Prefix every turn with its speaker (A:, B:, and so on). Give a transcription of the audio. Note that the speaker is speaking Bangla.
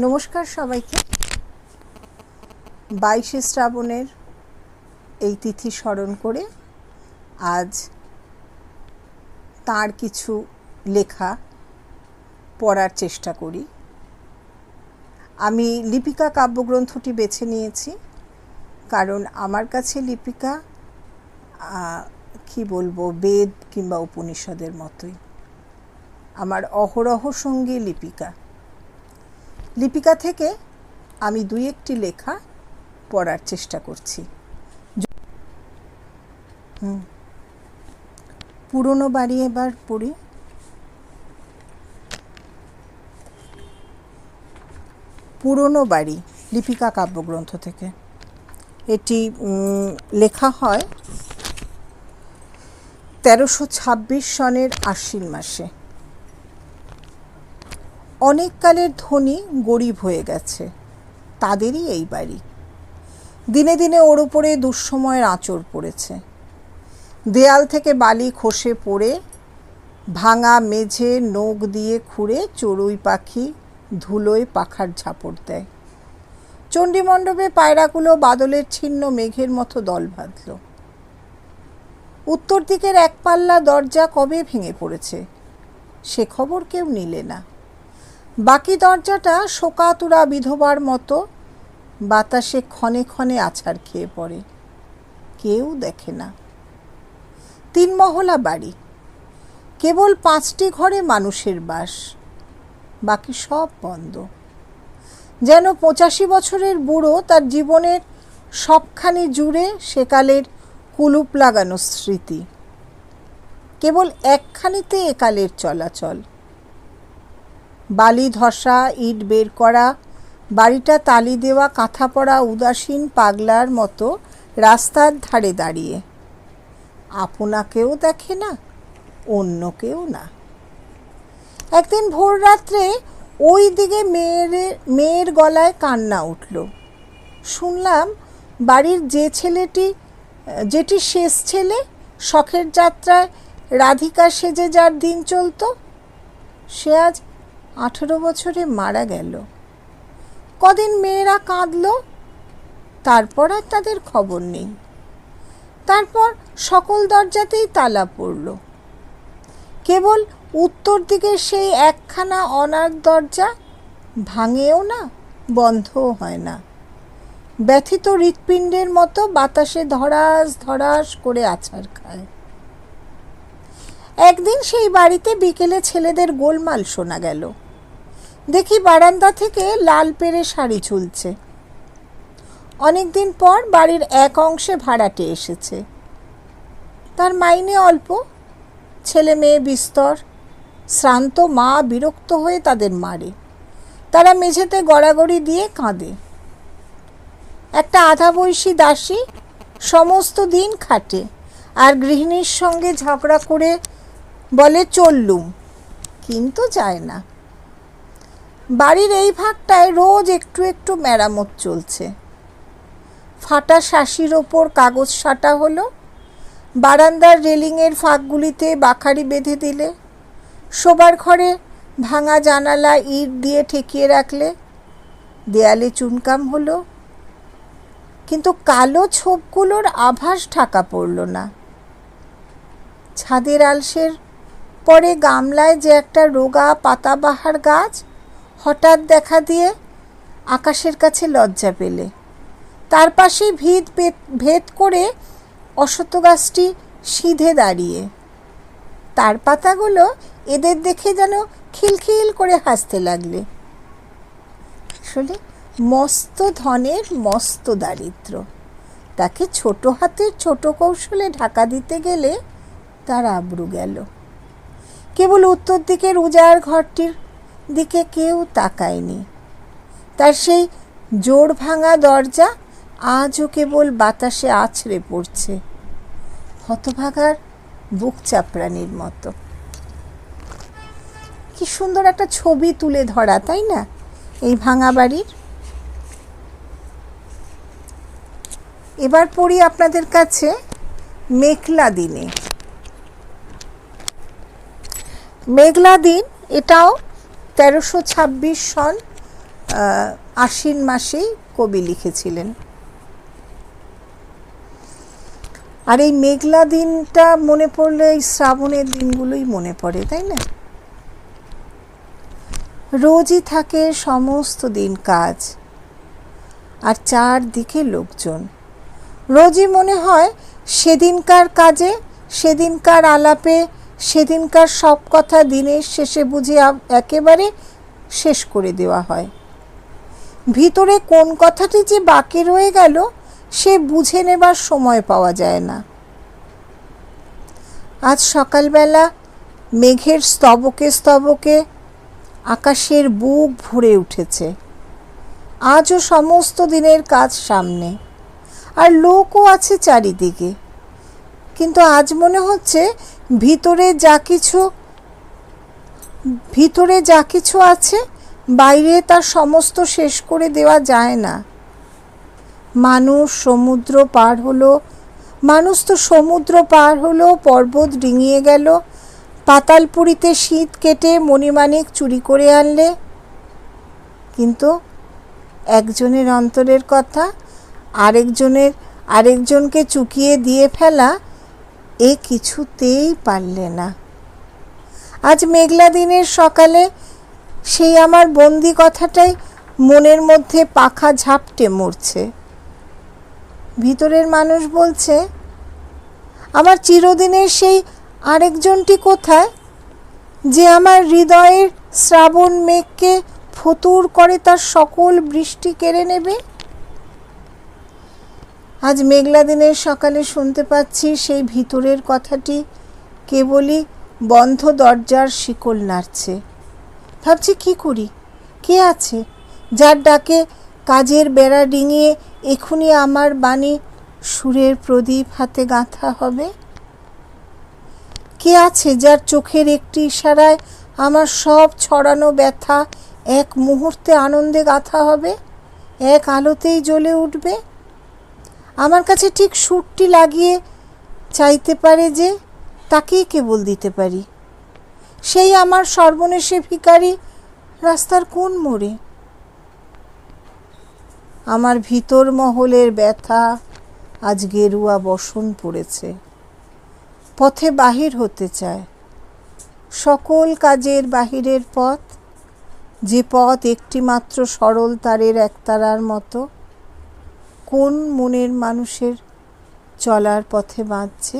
A: নমস্কার সবাইকে। বাইশে শ্রাবণের এই তিথি স্মরণ করে আজ তার কিছু লেখা পড়ার চেষ্টা করি। আমি লিপিকা কাব্যগ্রন্থটি বেছে নিয়েছি, কারণ আমার কাছে লিপিকা কি বলব, বেদ কিংবা উপনিষদের মতোই। আমার অহরহ সঙ্গী লিপিকা। লিপিকা থেকে আমি দুই একটি লেখা পড়ার চেষ্টা করছি। পুরনো বাড়ি এবার পড়ি। পুরনো বাড়ি, লিপিকা কাব্যগ্রন্থ থেকে। এটি লেখা হয় তেরোশো ছাব্বিশ সনের আশ্বিন মাসে। অনেক কালের ধনী গরিব হয়ে গেছে। তাদেরই এই বাড়ি। দিনে দিনে ওর উপরে দুঃসময়ের আঁচড় পড়েছে। দেয়াল থেকে বালি খসে পড়ে, ভাঙা মেঝে নোক দিয়ে খুঁড়ে চড়ুই পাখি ধুলোয় পাখার ঝাপড় দেয়। চণ্ডীমণ্ডপে পায়রাগুলো বাদলের ছিন্ন মেঘের মতো দল বাঁধল। উত্তর দিকের এক পাল্লা দরজা কবে ভেঙে পড়েছে? সে খবর কেউ নিলে না। বাকি দরজাটা শোকাতুরা বিধবার মতো, বাতাসে ক্ষণে ক্ষণে আছাড় খেয়ে পড়ে। কেউ দেখে না। তিন মহলা বাড়ি। কেবল পাঁচটি ঘরে মানুষের বাস। বাকি সব বন্ধ। যেন পঁচাশি বছরের বুড়ো তার জীবনের সবখানি জুড়ে সেকালের কুলুপ লাগানো স্মৃতি। কেবল একখানিতে একালের চলাচল। বালি ধসা, ইট বের করা, বাড়িটা তালি দেওয়া, কাঁথা পড়া উদাসীন, পাগলার মতো রাস্তার ধারে দাঁড়িয়ে। আপনাকেও দেখে না অন্য কেউ না। একদিন ভোর রাত্রে ওই দিকে মেয়ের মেয়ের গলায় কান্না উঠল। শুনলাম বাড়ির যে ছেলেটি, যেটি শেষ ছেলে, শখের যাত্রায় রাধিকা সেজে যার দিন চলতো, সে আজ আঠেরো বছরে মারা গেল। কদিন মেয়েরা কাঁদল, তারপর আর তাদের খবর নেই। তারপর সকল দরজাতেই তালা পড়ল। কেবল উত্তর দিকের সেই একখানা অনার দরজা ভাঙেও না, বন্ধও হয় না। ব্যথিত হৃৎপিণ্ডের মতো বাতাসে ধরাস ধরাস করে আছাড় খায়। একদিন সেই বাড়িতে বিকেলে ছেলেদের গোলমাল শোনা গেল। দেখি বারান্দা থেকে লাল পেরে শাড়ি ঝুলছে। অনেকদিন পর বাড়ির এক অংশে ভাড়াটে এসেছে। তার মাইনে অল্প, ছেলে মেয়ে বিস্তর, শ্রান্ত মা বিরক্ত হয়ে তাদের মারে। তারা মেঝেতে গড়াগড়ি দিয়ে কাঁদে। একটা আধা বয়সী দাসী সমস্ত দিন খাটে আর গৃহিণীর সঙ্গে ঝগড়া করে বলে, চললুম। কিন্তু যায় না। বাড়ির এই ভাগটায় রোজ একটু একটু মেরামত চলছে। ফাটা শাসির ওপর কাগজ সাটা হলো, বারান্দার রেলিংয়ের ফাঁকগুলিতে বাখারি বেঁধে দিলে, শোবার ঘরে ভাঙা জানালা ইট দিয়ে ঠেকিয়ে রাখলে, দেয়ালে চুনকাম হলো। কিন্তু কালো ছোপগুলোর আভাস ঢাকা পড়ল না। ছাদের আলসের পরে গামলায় যে একটা রোগা পাতাবাহার গাছ হঠাৎ দেখা দিয়ে আকাশের কাছে লজ্জা পেলে। তার পাশে ভিত ভেদ- করে অসত্য গাছটি সিধে দাঁড়িয়ে। তার পাতাগুলো এদের দেখে যেন খিলখিল করে হাসতে লাগলে। আসলে মস্ত ধনের মস্ত দারিদ্র। তাকে ছোট হাতের ছোট কৌশলে ঢাকা দিতে গেলে তার আব্রু গেল। কেবল উত্তর দিকের উজাড় ঘরটির দিকে কেউ তাকায়নি। তার সেই জোড় ভাঙা দরজা আজও কেবল বাতাসে আছড়ে পড়ছে। হতভাগার বুক চাপড়ানির মতো। কি সুন্দর একটা ছবি তুলে ধরা, তাই না? এই ভাঙা বাড়ির। এবার পড়ি আপনাদের কাছে মেঘলা দিনে। মেঘলা দিন এটাও তেরোশো ছাব্বিশ সন আশ্বিন মাসেই কবি লিখেছিলেন। আর এই মেঘলা দিনটা মনে পড়লে, এই শ্রাবণের দিনগুলোই মনে পড়ে, তাই না? রোজই থাকে সমস্ত দিন কাজ, আর চারদিকে লোকজন। রোজই মনে হয়, সেদিনকার কাজে, সেদিনকার আলাপে সেদিনকার সব কথা দিনের শেষে বুঝে একেবারে শেষ করে দেওয়া হয়। ভিতরে কোন কথাটি যে বাকি রয়ে গেল, সে বুঝে নেবার সময় পাওয়া যায় না। আজ সকালবেলা মেঘের স্তবকে স্তবকে আকাশের বুক ভরে উঠেছে। আজও সমস্ত দিনের কাজ সামনে, আর লোকও আছে চারিদিকে। কিন্তু আজ মনে হচ্ছে ভিতরে যা কিছু, ভিতরে যা কিছু আছে, বাইরে তার সমস্ত শেষ করে দেওয়া যায় না। মানুষ সমুদ্র পার হলো, মানুষ তো সমুদ্র পার হলো, পর্বত ডিঙিয়ে গেল, পাতালপুরিতে শীত কেটে মণিমাণিক চুরি করে আনলে। কিন্তু একজনের অন্তরের কথা, আরেকজনের, আরেকজনকে চুকিয়ে দিয়ে ফেলা এ কিছুতেই পারলে না। আজ মেঘলা দিনের সকালে সেই আমার বন্দি কথাটাই মনের মধ্যে পাখা ঝাপটে মরছে। ভিতরের মানুষ বলছে, আমার চিরদিনের সেই আরেকজনটি কোথায় যে আমার হৃদয়ের শ্রাবণ মেঘকে ফতুর করে তার সকল বৃষ্টি কেড়ে নেবে? আজ মেঘলা দিনের সকালে শুনতে পাচ্ছি সেই ভিতরের কথাটি। কেবলই বন্ধ দরজার শিকল নাড়ছে। ভাবছি, কি করি? কে আছে? যার ডাকে কাজের বেড়া ডিঙিয়ে এখুনি আমার বাণী সুরের প্রদীপ হাতে গাঁথা হবে? কে আছে যার চোখের একটি ইশারায় আমার সব ছড়ানো ব্যথা এক মুহূর্তে আনন্দে গাঁথা হবে? এক আলোতেই জ্বলে উঠবে? আমার কাছে ঠিক সুরটি লাগিয়ে চাইতে পারে যে তাকেই কেবল দিতে পারি। সেই আমার সর্বনেশে ভিখারি, রাস্তার কোন মোড়ে? আমার ভিতর মহলের ব্যথা আজ গেরুয়া বসন পড়েছে। পথে বাহির হতে চায়। সকল কাজের বাহিরের পথ, যে পথ একটিমাত্র সরল তারের একতারার মতো কোন মনের মানুষের চলার পথে বাঁধছে?